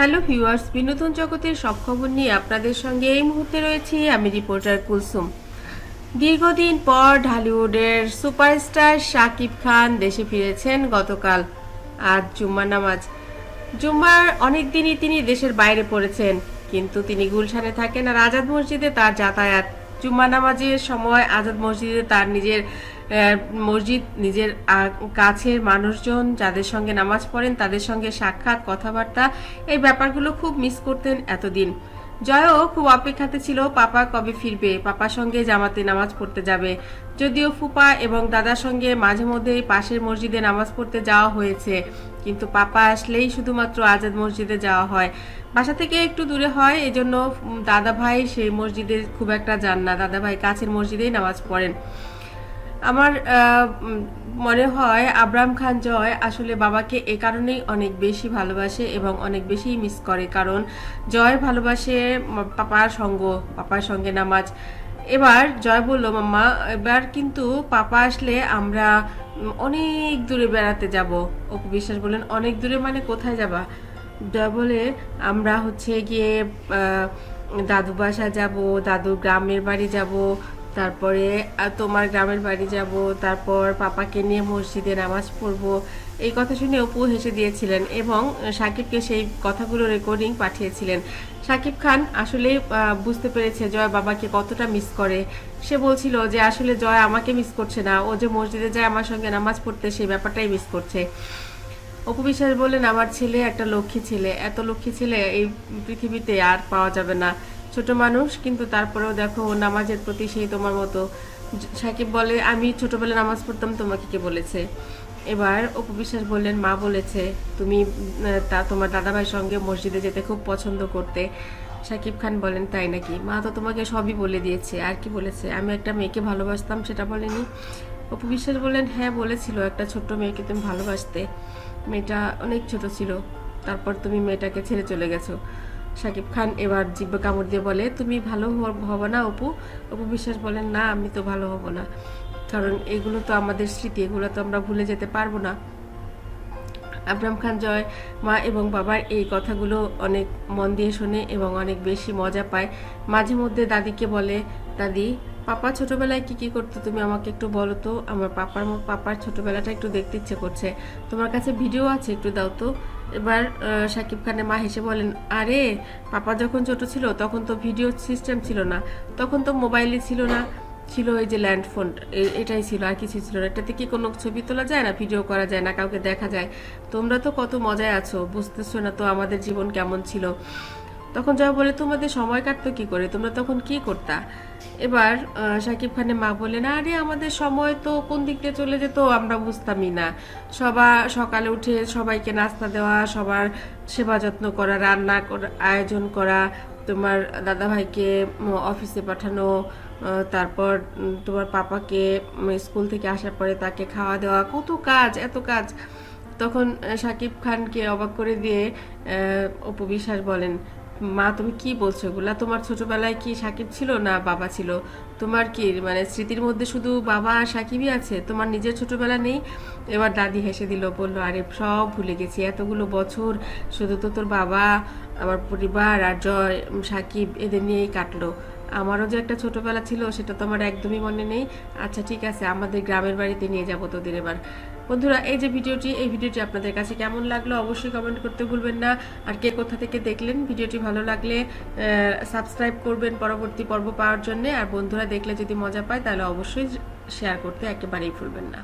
Hello viewers, বিনোদন জগতের সব খবর নিয়ে আপনাদের সঙ্গে এই মুহূর্তে রয়েছি আমি রিপোর্টার কুলসুম। দীর্ঘদিন পর ঢালিউডের সুপারস্টার শাকিব খান দেশে ফিরেছেন গতকাল। আজ জুম্মা নামাজ। জুম্মার অনেক দিনই তিনি দেশের বাইরে পড়েছেন, কিন্তু তিনি গুলশানে থাকেন আর আজাদ মসজিদে তার যাতায়াত। জুম্মা নামাজের সময় আজাদ মসজিদে তার নিজের মসজিদ নিজের কাছের মানুষজন যাদের সঙ্গে নামাজ পড়েন, তাদের সঙ্গে সাক্ষাৎ, কথাবার্তা, এই ব্যাপারগুলো খুব মিস করতেন এতদিন। জয়ও খুব অপেক্ষাতে ছিল, পাপা কবে ফিরবে? পাপার সঙ্গে জামাতে নামাজ পড়তে যাবে। যদিও ফুপা এবং দাদার সঙ্গে মাঝে মধ্যেই পাশের মসজিদে নামাজ পড়তে যাওয়া হয়েছে। কিন্তু পাপা আসলেই শুধুমাত্র আজাদ মসজিদে যাওয়া হয়। বাসা থেকে একটু দূরে হয়, এজন্য দাদা ভাই সেই মসজিদে খুব একটা যান না। দাদা ভাই কাছের মসজিদেই নামাজ পড়েন। আমার মনে হয় আব্রাম খান জয় আসলে বাবাকে এ কারণেই অনেক বেশি ভালোবাসে এবং অনেক বেশি মিস করে। কারণ জয় ভালোবাসে পাপার সঙ্গ, পাপার সঙ্গে নামাজ। এবার জয় বলল, মাম্মা, এবার কিন্তু পাপা আসলে আমরা অনেক দূরে বেড়াতে যাব। অপু বিশ্বাস বললেন, অনেক দূরে মানে কোথায় যাবা? জয় বলে, আমরা হচ্ছে গিয়ে দাদু বাসা যাব দাদু গ্রামের বাড়ি যাব তারপরে তোমার গ্রামের বাড়ি যাব, তারপর পাপাকে নিয়ে মসজিদে নামাজ পড়ব। এই কথা শুনে অপু হেসে দিয়েছিলেন এবং সাকিবকে সেই কথাগুলো রেকর্ডিং পাঠিয়েছিলেন। সাকিব খান আসলে বুঝতে পেরেছে জয় বাবাকে কতটা মিস করে। সে বলছিল যে, আসলে জয় আমাকে মিস করছে না। ও যে মসজিদে যায় আমার সঙ্গে নামাজ পড়তে সেই ব্যাপারটাই মিস করছে। অপু বিশ্বাস বললেন, আমার ছেলে একটা লক্ষ্মী ছেলে। এত লক্ষ্মী ছেলে এই পৃথিবীতে আর পাওয়া যাবে না। ছোট মানুষ, কিন্তু তারপরেও দেখো নামাজের প্রতি সেই তোমার মতো। সাকিব বলে, আমি ছোটবেলায় নামাজ পড়তাম, তোমাকে কে বলেছে? এবার অপু বিশ্বাস বললেন, মা বলেছে, তুমি তা তোমার দাদাভাইয়ের সঙ্গে মসজিদে যেতে খুব পছন্দ করতে। সাকিব খান বলেন, তাই নাকি? মা তো তোমাকে সবই বলে দিয়েছে, আর কি বলেছে? আমি একটা মেয়েকে ভালোবাসতাম, সেটা বলেনি। অপু বিশ্বাস বললেন হ্যাঁ বলেছিল, একটা ছোট্ট মেয়েকে তুমি ভালোবাসতে। মেয়েটা অনেক ছোট ছিল, তারপর তুমি মেয়েটাকে ছেড়ে চলে গেছো। সাকিব খান এবার জিব্বা কামড় দিয়ে বলে, তুমি ভালো হব না অপু? অপু বিশ্বাস বলেন না, আমি তো ভালো হব না। কারণ এগুলো তো আমাদের স্মৃতি, এগুলো তো আমরা ভুলে যেতে পারব না। আবরাম খান জয়, মা এবং বাবার এই কথাগুলো অনেক মন দিয়ে শোনে এবং অনেক বেশি মজা পায়। মাঝে মধ্যে দাদিকে বলে, দাদি, পাপা ছোটবেলায় কি কি করতো? তুমি আমাকে একটু বলো তো। আমার পাপার পাপার ছোটবেলাটা একটু দেখতে ইচ্ছে করছে। তোমার কাছে ভিডিও আছে? একটু দাও তো। এবার শাকিব সাকিব খানের মা হেসে বলেন, আরে, পাপা যখন ছোট ছিল, তখন তো ভিডিও সিস্টেম ছিল না। তখন তো মোবাইলই ছিল না। ছিল ওই যে ল্যান্ড ফোন এটাই ছিল, আর কিছু ছিল না। এটাতে কি কোনো ছবি তোলা যায় না? ভিডিও করা যায় না, কাউকে দেখা যায়? তোমরা তো কত মজায় আছো, বুঝতেছো না তো আমাদের জীবন কেমন ছিল। তখন যা বলে তোমাদের সময় কাটতো কি করে? তোমরা তখন কি করতা? এবার সাকিব খানের মা বললেন আরে আমাদের সময় তো কোন দিক দিয়ে চলে যেত আমরা বুঝতামই না। সবার সকালে উঠে সবাইকে নাস্তা দেওয়া সবার সেবা যত্ন করা রান্না করা আয়োজন করা তোমার দাদাভাইকে অফিসে পাঠানো তারপর তোমার পাপাকে স্কুল থেকে আসার পরে তাকে খাওয়া দেওয়া কত কাজ এত কাজ। তখন সাকিব খানকে অবাক করে দিয়ে আহ, অপু বিশ্বাস বলেন মা, তুমি কি বলছো? এগুলা তোমার ছোটবেলায় কি সাকিব ছিল না বাবা ছিল? তোমার কি মানে স্মৃতির মধ্যে শুধু বাবা আর সাকিবই আছে? তোমার নিজের ছোটবেলা নেই? এবার দাদি হেসে দিল, বলল, আরে, সব ভুলে গেছি। এতগুলো বছর শুধু তো তোর বাবা, আমার পরিবার আর জয় সাকিব এদের নিয়েই কাটলো। আমারও যে একটা ছোটবেলা ছিল, সেটা তো আমার একদমই মনে নেই। আচ্ছা ঠিক আছে, আমাদের গ্রামের বাড়িতে নিয়ে যাব তোদের এবার। বন্ধুরা, এই যে ভিডিওটি, এই ভিডিওটি আপনাদের কাছে কেমন লাগল অবশ্যই কমেন্ট করতে ভুলবেন না। আর কে কোথা থেকে দেখলেন ভিডিওটি ভালো লাগলে সাবস্ক্রাইব করবেন পরবর্তী পর্ব পাওয়ার জন্য। আর বন্ধুরা, দেখলে যদি মজা পায়, তাহলে অবশ্যই শেয়ার করতে একেবারেই ভুলবেন না।